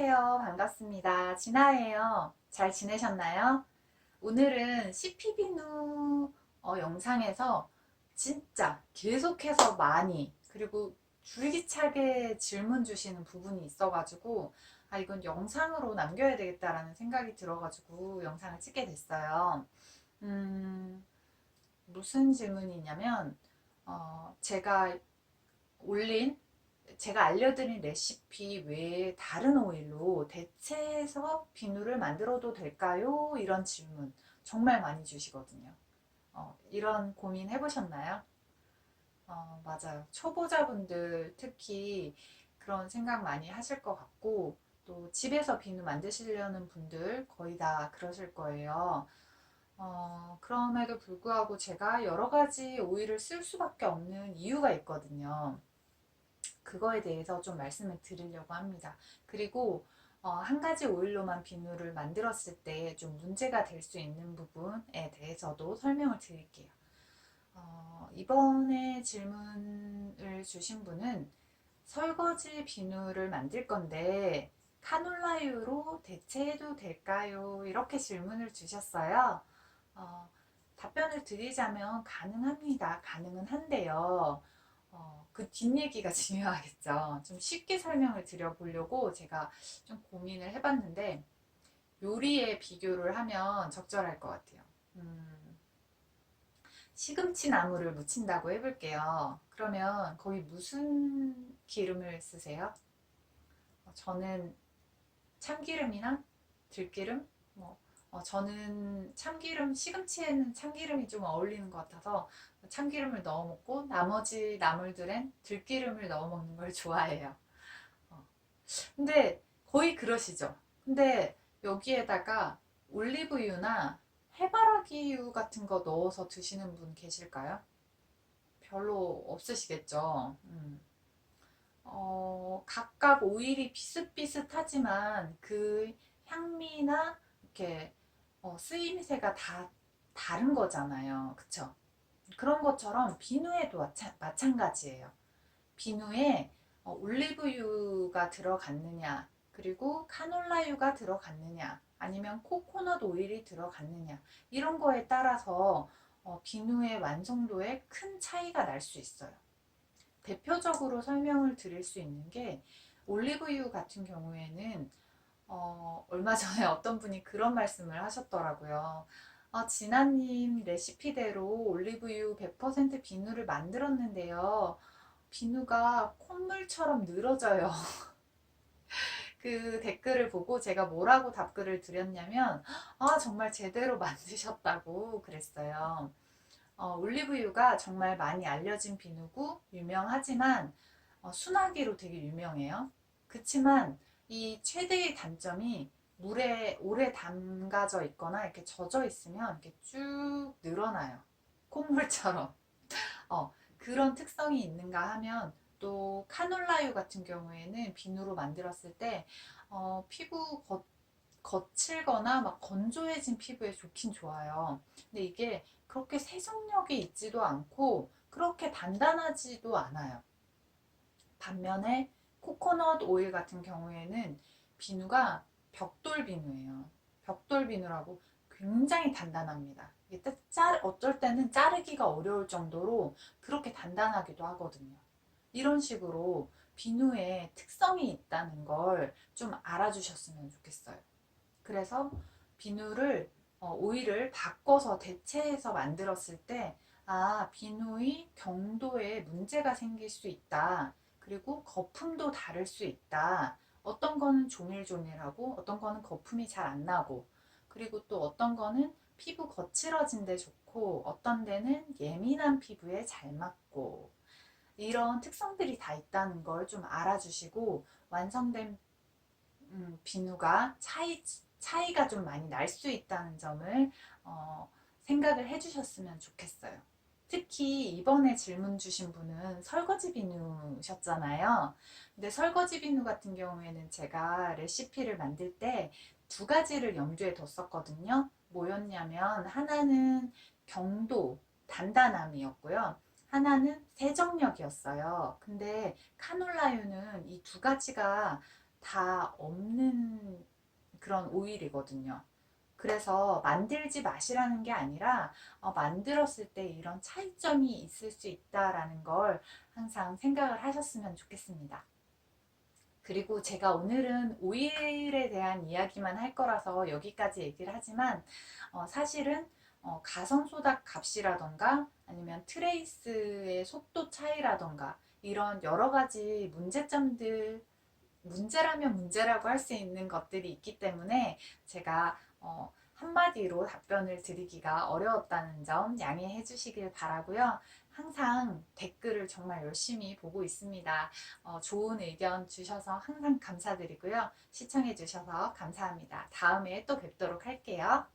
안녕하세요. 반갑습니다. 진아예요. 잘 지내셨나요? 오늘은 CP비누 어, 영상에서 진짜 계속해서 많이 그리고 줄기차게 질문 주시는 부분이 있어가지고 아 이건 영상으로 남겨야 되겠다라는 생각이 들어가지고 영상을 찍게 됐어요. 음, 무슨 질문이냐면 어, 제가 올린 제가 알려드린 레시피 외에 다른 오일로 대체해서 비누를 만들어도 될까요? 이런 질문 정말 많이 주시거든요. 어, 이런 고민 해보셨나요? 어, 맞아요. 초보자분들 특히 그런 생각 많이 하실 것 같고, 또 집에서 비누 만드시려는 분들 거의 다 그러실 거예요. 어, 그럼에도 불구하고 제가 여러 가지 오일을 쓸 수밖에 없는 이유가 있거든요. 그거에 대해서 좀 말씀을 드리려고 합니다. 그리고 어, 한 가지 오일로만 비누를 만들었을 때 좀 문제가 될 수 있는 부분에 대해서도 설명을 드릴게요. 어, 이번에 질문을 주신 분은 설거지 비누를 만들 건데 카놀라유로 대체해도 될까요? 이렇게 질문을 주셨어요. 어, 답변을 드리자면 가능합니다. 가능은 한데요. 어, 그 뒷얘기가 중요하겠죠. 좀 쉽게 설명을 드려보려고 제가 좀 고민을 해봤는데, 요리에 비교를 하면 적절할 것 같아요. 음, 시금치 나물을 무친다고 해볼게요. 그러면 거기 무슨 기름을 쓰세요? 어, 저는 참기름이나 들기름, 뭐, 어, 저는 참기름, 시금치에는 참기름이 좀 어울리는 것 같아서 참기름을 넣어 먹고 나머지 나물들엔 들기름을 넣어 먹는 걸 좋아해요. 어. 근데 거의 그러시죠. 근데 여기에다가 올리브유나 해바라기유 같은 거 넣어서 드시는 분 계실까요? 별로 없으시겠죠. 음. 어, 각각 오일이 비슷비슷하지만 그 향미나 이렇게 어, 쓰임새가 다 다른 거잖아요. 그쵸? 그런 것처럼 비누에도 마찬, 마찬가지예요. 비누에 어, 올리브유가 들어갔느냐, 그리고 카놀라유가 들어갔느냐, 아니면 코코넛 오일이 들어갔느냐, 이런 거에 따라서 어, 비누의 완성도에 큰 차이가 날 수 있어요. 대표적으로 설명을 드릴 수 있는 게 올리브유 같은 경우에는 어, 얼마 전에 어떤 분이 그런 말씀을 하셨더라고요. 아, 진아님 레시피대로 올리브유 100% 비누를 만들었는데요. 비누가 콧물처럼 늘어져요. 그 댓글을 보고 제가 뭐라고 답글을 드렸냐면, 아, 정말 제대로 만드셨다고 그랬어요. 어, 올리브유가 정말 많이 알려진 비누고 유명하지만 어, 순하기로 되게 유명해요. 그치만 이 최대의 단점이 물에 오래 담가져 있거나 이렇게 젖어 있으면 이렇게 쭉 늘어나요. 콧물처럼. 어, 그런 특성이 있는가 하면 또 카놀라유 같은 경우에는 비누로 만들었을 때 어, 피부 거, 거칠거나 막 건조해진 피부에 좋긴 좋아요. 근데 이게 그렇게 세정력이 있지도 않고 그렇게 단단하지도 않아요. 반면에 코코넛 오일 같은 경우에는 비누가 벽돌 비누예요. 벽돌 비누라고 굉장히 단단합니다. 이게 짜, 어쩔 때는 자르기가 어려울 정도로 그렇게 단단하기도 하거든요. 이런 식으로 비누에 특성이 있다는 걸 좀 알아주셨으면 좋겠어요. 그래서 비누를 어, 오일을 바꿔서 대체해서 만들었을 때 아, 비누의 경도에 문제가 생길 수 있다. 그리고 거품도 다를 수 있다. 어떤 거는 조밀조밀하고 어떤 거는 거품이 잘 안 나고 그리고 또 어떤 거는 피부 거칠어진 데 좋고 어떤 데는 예민한 피부에 잘 맞고 이런 특성들이 다 있다는 걸 좀 알아주시고 완성된 음, 비누가 차이, 차이가 좀 많이 날 수 있다는 점을 어, 생각을 해주셨으면 좋겠어요. 특히 이번에 질문 주신 분은 설거지 비누셨잖아요. 근데 설거지 비누 같은 경우에는 제가 레시피를 만들 때 두 가지를 염두에 뒀었거든요. 뭐였냐면 하나는 경도, 단단함이었고요. 하나는 세정력이었어요. 근데 카놀라유는 이 두 가지가 다 없는 그런 오일이거든요. 그래서 만들지 마시라는 게 아니라 어, 만들었을 때 이런 차이점이 있을 수 있다라는 걸 항상 생각을 하셨으면 좋겠습니다. 그리고 제가 오늘은 오일에 대한 이야기만 할 거라서 여기까지 얘기를 하지만 어, 사실은 어, 가성소다 값이라던가 아니면 트레이스의 속도 차이라던가 이런 여러 가지 문제점들 문제라면 문제라고 할 수 있는 것들이 있기 때문에 제가 어, 한마디로 답변을 드리기가 어려웠다는 점 양해해 주시길 바라고요. 항상 댓글을 정말 열심히 보고 있습니다. 어, 좋은 의견 주셔서 항상 감사드리고요. 시청해 주셔서 감사합니다. 다음에 또 뵙도록 할게요.